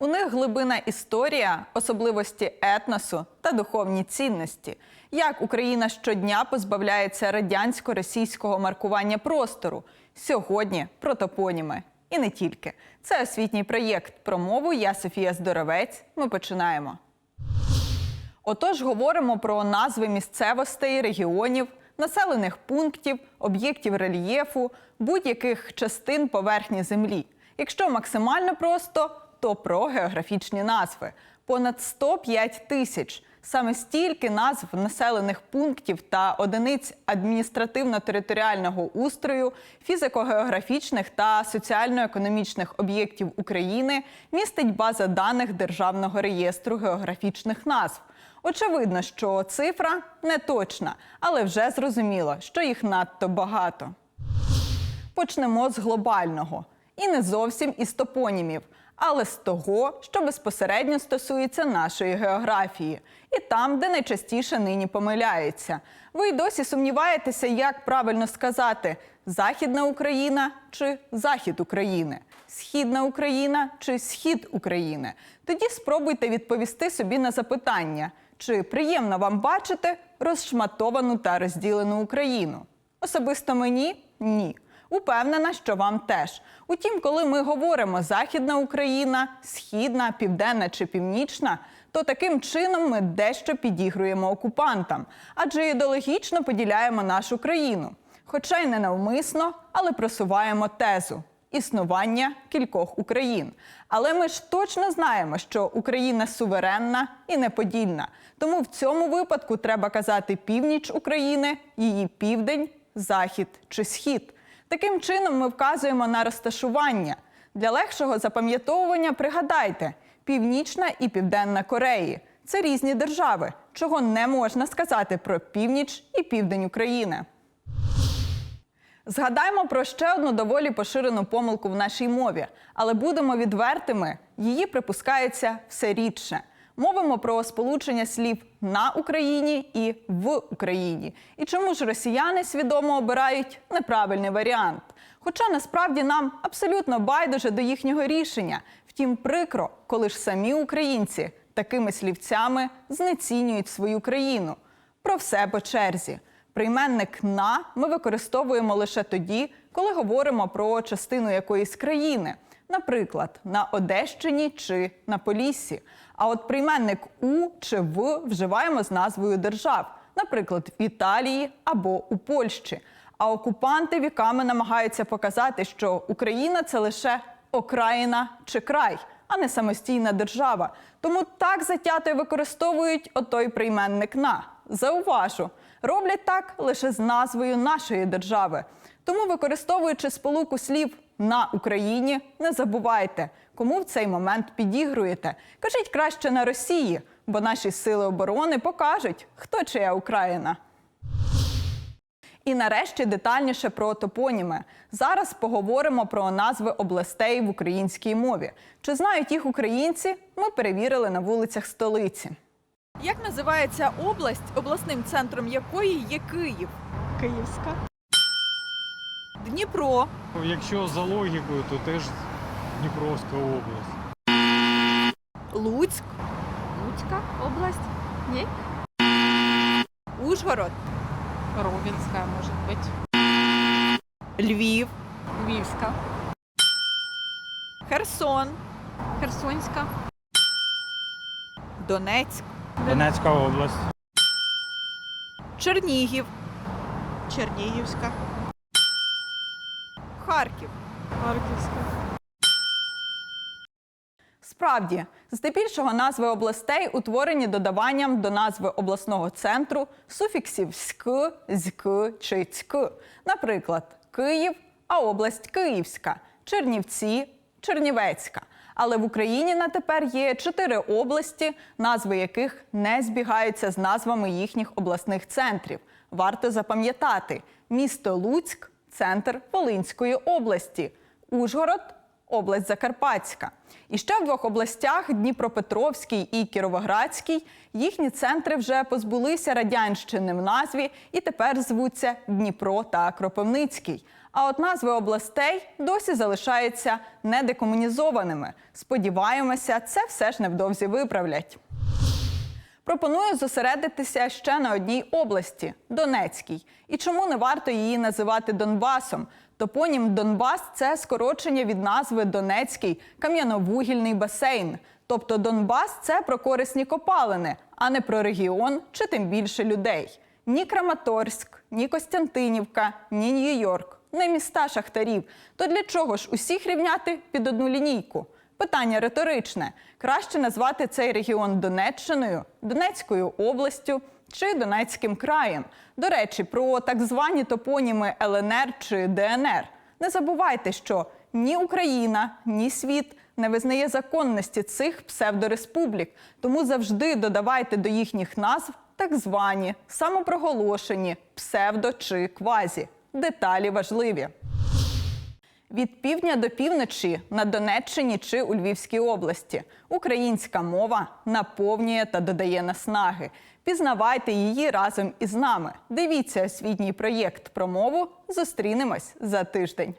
У них глибина історія, особливості етносу та духовні цінності. Як Україна щодня позбавляється радянсько-російського маркування простору. Сьогодні про топоніми. І не тільки. Це освітній проєкт про мову. Я Софія Здоровець. Ми починаємо. Отож, говоримо про назви місцевостей, регіонів, населених пунктів, об'єктів рельєфу, будь-яких частин поверхні землі. Якщо максимально просто, то про географічні назви. Понад 105 тисяч. Саме стільки назв населених пунктів та одиниць адміністративно-територіального устрою, фізико-географічних та соціально-економічних об'єктів України містить база даних Державного реєстру географічних назв. Очевидно, що цифра не точна, але вже зрозуміло, що їх надто багато. Почнемо з глобального і не зовсім із топонімів, але з того, що безпосередньо стосується нашої географії, і там, де найчастіше нині помиляються. Ви й досі сумніваєтеся, як правильно сказати Західна Україна чи Захід України, Східна Україна чи Схід України. Тоді спробуйте відповісти собі на запитання, чи приємно вам бачити розшматовану та розділену Україну. Особисто мені ні. Упевнена, що вам теж. Утім, коли ми говоримо Західна Україна, Східна, Південна чи Північна, то таким чином ми дещо підігруємо окупантам, адже ідеологічно поділяємо нашу країну. Хоча й не навмисно, але просуваємо тезу існування кількох Україн. Але ми ж точно знаємо, що Україна суверенна і неподільна. Тому в цьому випадку треба казати північ України, її південь, захід чи схід. Таким чином ми вказуємо на розташування. Для легшого запам'ятовування пригадайте, Північна і Південна Кореї це різні держави, чого не можна сказати про північ і південь України. Згадаймо про ще одну доволі поширену помилку в нашій мові, але будемо відвертими, її припускається все рідше. Мовимо про сполучення слів на Україні і в Україні. І чому ж росіяни свідомо обирають неправильний варіант? Хоча насправді нам абсолютно байдуже до їхнього рішення. Втім, прикро, коли ж самі українці такими слівцями знецінюють свою країну. Про все по черзі. Прийменник на ми використовуємо лише тоді, коли говоримо про частину якоїсь країни, наприклад, на Одещині чи на Поліссі. А от прийменник у чи в вживаємо з назвою держав, наприклад, в Італії або у Польщі. А окупанти віками намагаються показати, що Україна це лише окраїна чи край, а не самостійна держава. Тому так затято використовують отой прийменник на. Зауважу, роблять так лише з назвою нашої держави. Тому, використовуючи сполуку слів на Україні, не забувайте, кому в цей момент підігруєте. Кажіть краще на Росії, бо наші сили оборони покажуть, хто чия Україна. І нарешті детальніше про топоніми. Зараз поговоримо про назви областей в українській мові. Чи знають їх українці? Ми перевірили на вулицях столиці. Як називається область, обласним центром якої є Київ? Київська. Дніпро, Якщо за логікою, то теж Дніпровська область. Луцьк, Луцька область. Ні? Ужгород, Ровенська, може бути. Львів, Львівська. Херсон, Херсонська. Донецьк, Донецька область. Чернігів, Чернігівська. Харків. Харківська. Справді, здебільшого назви областей утворені додаванням до назви обласного центру суфіксів ськ, зьк чи цьк. Наприклад, Київ, а область Київська, Чернівці, Чернівецька. Але в Україні на тепер є чотири області, назви яких не збігаються з назвами їхніх обласних центрів. Варто запам'ятати: місто Луцьк центр Волинської області, Ужгород область Закарпатська. І ще в двох областях Дніпропетровській і Кіровоградській їхні центри вже позбулися радянщини в назві і тепер звуться Дніпро та Кропивницький. А от назви областей досі залишаються недекомунізованими. Сподіваємося, це все ж невдовзі виправлять. Пропоную зосередитися ще на одній області Донецькій. І чому не варто її називати Донбасом? Топонім Донбас це скорочення від назви Донецький кам'яновугільний басейн. Тобто Донбас це про корисні копалини, а не про регіон чи тим більше людей. Ні Краматорськ, ні Костянтинівка, ні Нью-Йорк, не міста шахтарів. То для чого ж усіх рівняти під одну лінійку? Питання риторичне: краще назвати цей регіон Донеччиною, Донецькою областю чи Донецьким краєм. До речі, про так звані топоніми ЛНР чи ДНР. Не забувайте, що ні Україна, ні світ не визнає законності цих псевдореспублік, тому завжди додавайте до їхніх назв так звані, самопроголошені, псевдо чи квазі. Деталі важливі. Від півдня до півночі на Донеччині чи у Львівській області українська мова наповнює та додає наснаги. Пізнавайте її разом із нами. Дивіться освітній проєкт про мову. Зустрінемось за тиждень.